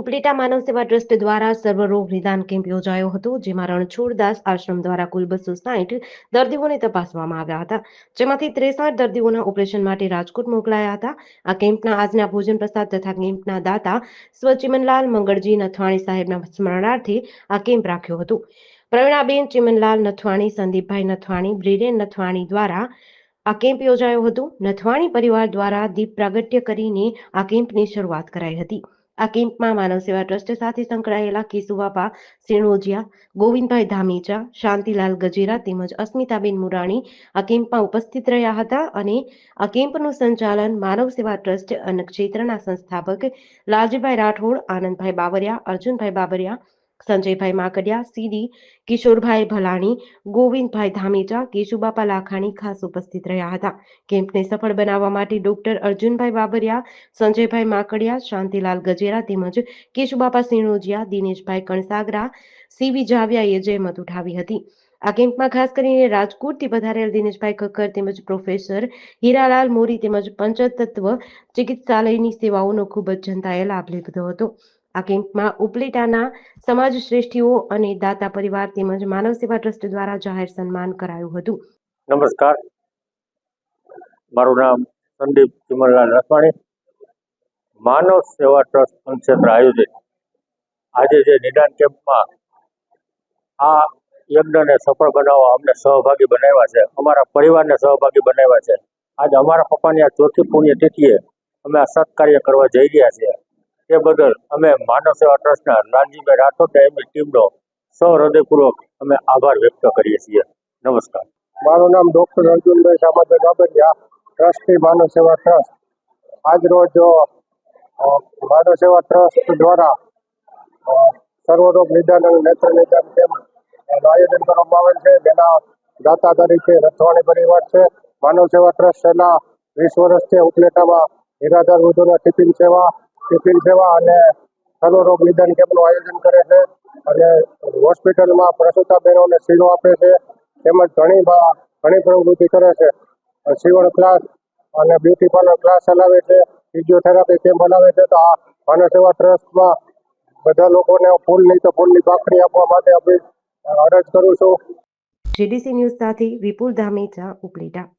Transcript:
ઉપલેટા માનવ Seva trust દ્વારા સર્વરોગ નિદાન camp યોજાયો હતો, જેમાં રણછોડદાસ આશ્રમ દ્વારા કુલ બસો સાહીઠ દર્દીઓને તપાસવામાં આવ્યા હતા, જેમાંથી ત્રેસઠ દર્દીઓના ઓપરેશન માટે રાજકોટ મોકલાયા હતા. આ કેમ્પના આજના ભોજન પ્રસાદ તથા કેમ્પના દાતા સ્વ ચિમનલાલ મંગળજી નથવાણી સાહેબના સ્મરણાર્થે આ કેમ્પ રાખ્યો હતો. પ્રવીણાબેન ચિમનલાલ નથવાણી, સંદીપભાઈ નથવાણી બ્રિરેન નથવાણી દ્વારા આ કેમ્પ યોજાયો હતો. નથવાણી પરિવાર દ્વારા દીપ પ્રાગટ્ય કરીને આ કેમ્પની શરૂઆત કરાઈ હતી. આ કેમ્પમાં માનવ સેવા ટ્રસ્ટ સાથે સંકળાયેલા કેશુબાપા સિણોજિયા ગોવિંદભાઈ ધામીચા શાંતિલાલ ગજેરા તેમજ અસ્મિતાબેન મુરાણી આ કેમ્પમાં ઉપસ્થિત રહ્યા હતા અને આ કેમ્પનું સંચાલન માનવ સેવા ટ્રસ્ટ અને ક્ષેત્રના સંસ્થાપક લાલજીભાઈ રાઠોડ આનંદભાઈ બાબરિયા અર્જુનભાઈ બાબરિયા સંજયભાઈ માકડિયા, સીડી, કિશોરભાઈ ભલાણી, ગોવિંદભાઈ ધામેચા, કેશુબાપા લાખાણી ખાસ ઉપસ્થિત રહ્યા હતા. કેમ્પને સફળ બનાવવા માટે ડોક્ટર અર્જુનભાઈ બાબરિયા, સંજયભાઈ માકડિયા, શાંતિલાલ ગજેરા તેમજ કેશુબાપા સિણોજિયા, દિનેશભાઈ કણસાગરા, સીવી જાવિયાએ જહેમત ઉઠાવી હતી. આ કેમ્પમાં ખાસ કરીને રાજકોટથી પધારેલ દિનેશભાઈ કક્કર તેમજ પ્રોફેસર હીરાલાલ મોરી તેમજ પંચતત્વ ચિકિત્સાલયની સેવાઓનો ખૂબ જ જનતાએ લાભ લીધો હતો. આ કેમ્પમાં ઉપલેટાના સમાજ શ્રેષ્ઠીઓ અને દાતા પરિવાર તેમજ માનવ સેવા ટ્રસ્ટ દ્વારા જાહેર સન્માન કરાયું હતું. નમસ્કાર. મારું નામ સંદીપ ચિમનલાલ રસવાણી. માનવ સેવા ટ્રસ્ટ પંચેત્ર આયોજિત. આજે જે નિદાન કેમ્પમાં આ યજ્ઞને સફળ બનાવવા અમને સહભાગી બનાવ્યા છે. અમારા પરિવારને સહભાગી બનાવ્યા છે. આજે અમારા પપ્પાની આ ચોથી પુણ્યતિથિએ અમે આ સત્કાર્ય કરવા જઈ રહ્યા છીએ. તે બદલ અમે માનવ સેવા ટ્રસ્ટના લાલજીભાઈ રાઠોડ એમની ટીમનો સહૃદયપૂર્વક અમે આભાર વ્યક્ત કરીએ છીએ. નમસ્કાર. મારું નામ doctor Arjunbhai Samadar Babariya trustee Manav Seva trust. આજ રોજ માનવ સેવા ટ્રસ્ટ દ્વારા સર્વરોગ નિદાન અને નેત્ર નિદાન કેમ્પ આયોજન કરવામાં આવેલ છે. જેના દાતા તરીકે રથવાણી પરિવાર છે. માનવ સેવા ટ્રસ્ટ છેલ્લા વીસ વર્ષથી ઉપલેટામાં નિરાધાર વૃદ્ધોના ટિફિન સેવા ટિફિન સેવા અને સર્વરોગ નિદાન કેમ્પનું આયોજન કરે છે અને હોસ્પિટલમાં પ્રસૂતા બહેનોને શીરો આપે છે. તેમજ ઘણી ઘણી પ્રવૃત્તિ કરે છે. સીવણ ક્લાસ અને બ્યુટી પાર્લર ક્લાસ ચલાવે છે. ફિઝિયોથેરાપી કેમ્પ બનાવે છે. તો આ માનવ સેવા ટ્રસ્ટમાં બધા લોકોને ફૂલ નહીં તો ફૂલની બાકડી આપવા માટે અરજ કરું છું. જીડીસી ન્યૂઝ સાથે વિપુલ ધામેચા ઉપલેટા.